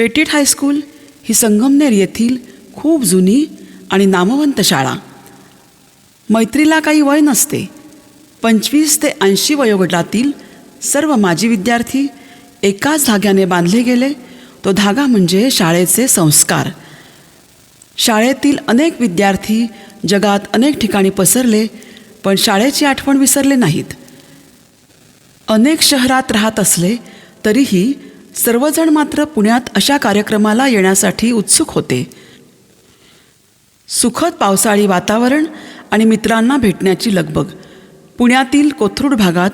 Petit high school ही संगमनेर येथील खूप जुनी आणि नामवंत शाळा. मैत्रीला काही वय नसते. पंचवीस ते ऐंशी वयोगटातील सर्व माजी विद्यार्थी एकाच धाग्याने बांधले गेले. तो धागा म्हणजे शाळेचे संस्कार. शाळेतील अनेक विद्यार्थी जगात अनेक ठिकाणी पसरले पण शाळेची आठवण विसरले नाहीत. अनेक शहरात राहत असले तरीही सर्वजण मात्र पुण्यात अशा कार्यक्रमाला येण्यासाठी उत्सुक होते. सुखद पावसाळी वातावरण आणि मित्रांना भेटण्याची लगबग. पुण्यातील कोथरूड भागात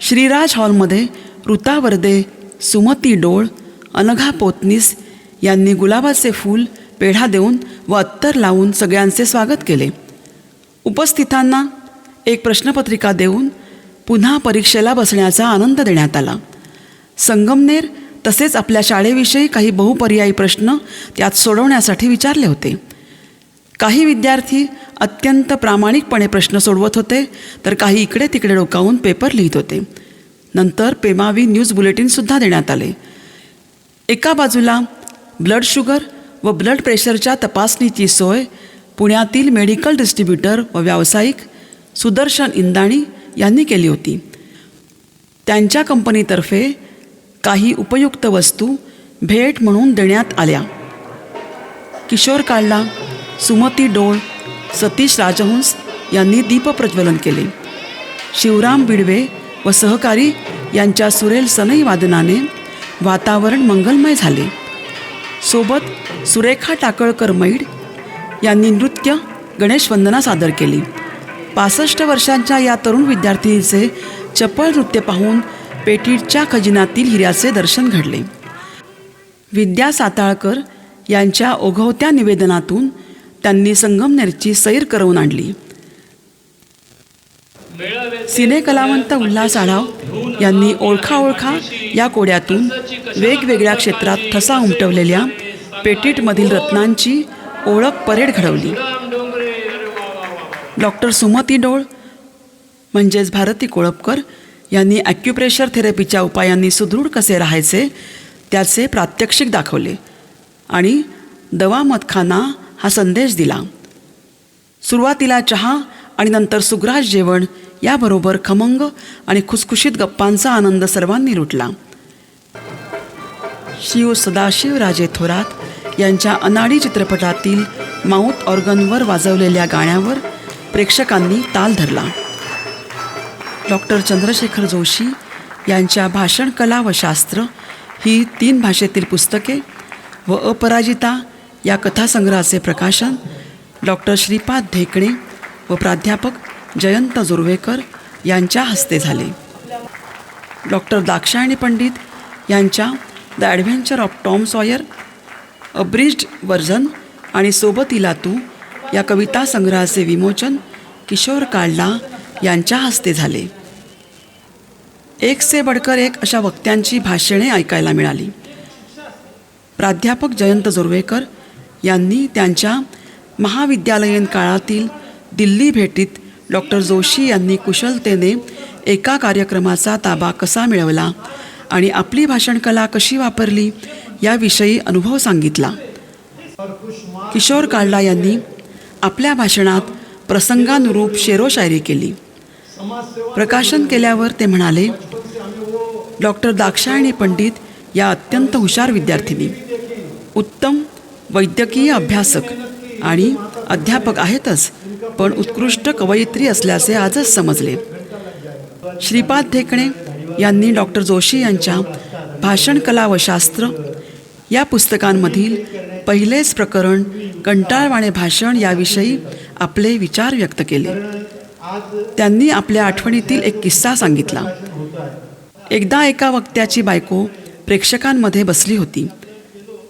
श्रीराज हॉलमध्ये ऋता वर्दे सुमती डोळ अनघा पोतनीस यांनी गुलाबाचे फूल पेढा देऊन व अत्तर लावून सगळ्यांचे स्वागत केले. उपस्थितांना एक प्रश्नपत्रिका देऊन पुन्हा परीक्षेला बसण्याचा आनंद देण्यात आला. संगमनेर तसेच आपल्या शाळेविषयी काही बहुपर्यायी प्रश्न त्यात सोडवण्यासाठी विचारले होते. काही विद्यार्थी अत्यंत प्रामाणिकपणे प्रश्न सोडवत होते तर काही इकडे तिकडे डोकावून पेपर लिहित होते. नंतर पेमावी न्यूज बुलेटिनसुद्धा देण्यात आले. एका बाजूला ब्लड शुगर व ब्लड प्रेशरच्या तपासणीची सोय पुण्यातील मेडिकल डिस्ट्रीब्युटर व व्यावसायिक सुदर्शन इंदाणी यांनी केली होती. त्यांच्या कंपनीतर्फे काही उपयुक्त वस्तू भेट म्हणून देण्यात आल्या. किशोर काळला सुमती डोळ सतीश राजहंस यांनी दीपप्रज्वलन केले. शिवराम बिडवे व सहकारी यांच्या सुरेल सनई वादनाने वातावरण मंगलमय झाले. सोबत सुरेखा टाकळकर मैड यांनी नृत्य गणेशवंदना सादर केली. पासष्ट वर्षांच्या या तरुण विद्यार्थिनीचे चपळ नृत्य पाहून पेटीटच्या खजिनातील हिऱ्याचे दर्शन घडले. विद्या साताळकर यांच्या ओघवत्या निवेदनातून त्यांनी संगमनेरची सैर करवून आणली. सिने कलावंत उल्हास आढाव यांनी ओळखा ओळखा या कोड्यातून वेगवेगळ्या क्षेत्रात ठसा उमटवलेल्या पेटीटमधील रत्नांची ओळख परेड घडवली. डॉक्टर सुमती डोळ म्हणजेच भारती कोळपकर यांनी ॲक्युप्रेशर थेरपीच्या उपायांनी सुदृढ कसे राहायचे त्याचे प्रात्यक्षिक दाखवले. आणि दवा मतखाना हा संदेश दिला. सुरुवातीला चहा आणि नंतर सुग्रास जेवण याबरोबर खमंग आणि खुसखुशीत गप्पांचा आनंद सर्वांनी लुटला. शिव सदाशिवराजे थोरात यांच्या अनाडी चित्रपटातील माऊथ ऑर्गनवर वाजवलेल्या गाण्यावर प्रेक्षकांनी ताल धरला. डॉक्टर चंद्रशेखर जोशी यांच्या भाषण कला व शास्त्र ही तीन भाषेतील पुस्तके व अपराजिता या कथासंग्रहाचे प्रकाशन डॉक्टर श्रीपाद ढेकणे व प्राध्यापक जयंत जुर्वेकर यांच्या हस्ते झाले. डॉक्टर दाक्षायणी पंडित यांच्या the adventure of Tom Sawyer abridged version आणि सोबतीला तू या कविता संग्रहाचे विमोचन किशोर काळला यांच्या हस्ते झाले. एक से बडकर एक अशा वक्त्यांची भाषणे ऐकायला मिळाली. प्राध्यापक जयंत जोर्वेकर यांनी त्यांच्या महाविद्यालयीन काळातील दिल्ली भेटीत डॉक्टर जोशी यांनी कुशलतेने एका कार्यक्रमाचा ताबा कसा मिळवला आणि आपली भाषणकला कशी वापरली याविषयी अनुभव सांगितला. किशोर काळला यांनी आपल्या भाषणात प्रसंगानुरूप शेरोशायरी केली. प्रकाशन केल्यावर ते म्हणाले डॉक्टर दाक्षायणी पंडित या अत्यंत हुशार विद्यार्थिनी. उत्तम वैद्यकीय अभ्यासक आणि अध्यापक आहेतच पण उत्कृष्ट कवयित्री असल्याचे आजच समजले. श्रीपाद ढेकणे यांनी डॉक्टर जोशी यांच्या भाषण कला व शास्त्र या पुस्तकांमधील पहिलेच प्रकरण कंटाळवाणे भाषण याविषयी आपले विचार व्यक्त केले. त्यांनी आपल्या आठवणीतील एक किस्सा सांगितला. एकदा एका वक्त्याची बायको प्रेक्षकांमध्ये बसली होती.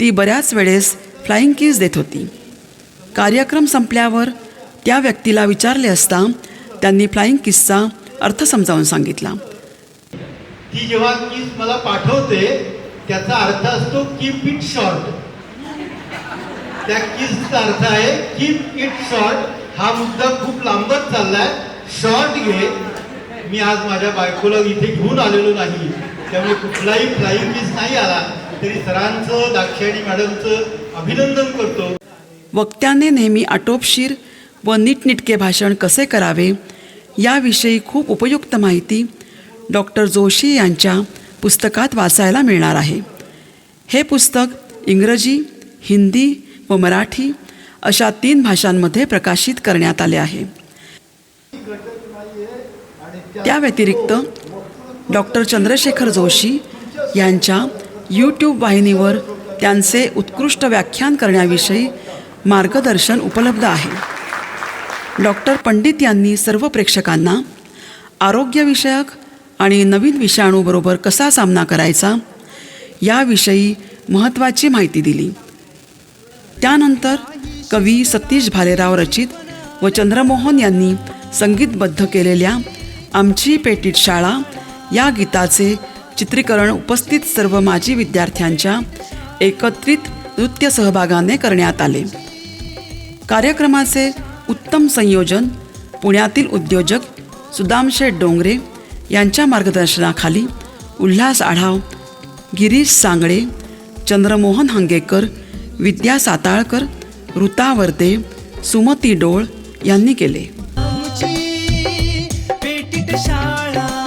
ती बऱ्याच वेळेस फ्लाईंग किस देत होती. कार्यक्रम संपल्यावर त्या व्यक्तीला विचारले असता त्यांनी फ्लाईंग किसचा अर्थ समजावून सांगितला. ती जेव्हा किस मला पाठवते त्याचा अर्थ असतो कीप इट शॉर्ट त्या किसचा अर्थ आहे कीप इट शॉर्ट हा मुद्दा खूप लांबच चाललाय. शॉर्ट घे. मी आज माझ्या बायकोला इथे घेऊन आलेलो नाही. त्यामुळे कुठलाही फ्लाईंग मिस नाही आला. तरी सरांचं दाक्षायणी मॅडमचं अभिनंदन करतो. वक्त्याने नेहमी आटोपशीर व नीटनिटके भाषण कसे करावे याविषयी खूप उपयुक्त माहिती डॉक्टर जोशी यांच्या पुस्तकात वाचायला मिळणार आहे. हे पुस्तक इंग्रजी हिंदी व मराठी अशा तीन भाषांमध्ये प्रकाशित करण्यात आले आहे. त्या व्यतिरिक्त डॉक्टर चंद्रशेखर जोशी यांच्या यूट्यूब वाहिनीवर त्यांचे उत्कृष्ट व्याख्यान करण्याविषयी मार्गदर्शन उपलब्ध आहे. डॉक्टर पंडित यांनी सर्व प्रेक्षकांना आरोग्यविषयक आणि नवीन विषाणूबरोबर कसा सामना करायचा याविषयी महत्त्वाची माहिती दिली. त्यानंतर कवी सतीश भालेराव रचित व चंद्रमोहन यांनी संगीतबद्ध केलेल्या आमची पेटीत शाळा या गीताचे चित्रीकरण उपस्थित सर्व माजी विद्यार्थ्यांच्या एकत्रित नृत्य सहभागाने करण्यात आले. कार्यक्रमाचे उत्तम संयोजन पुण्यातील उद्योजक सुदामशेठ डोंगरे यांच्या मार्गदर्शनाखाली उल्हास आढाव गिरीश सांगळे चंद्रमोहन हंगेकर विद्या साताळकर ऋता वर्दे सुमती डोळ यांनी केले. आमची पेटीत शाळा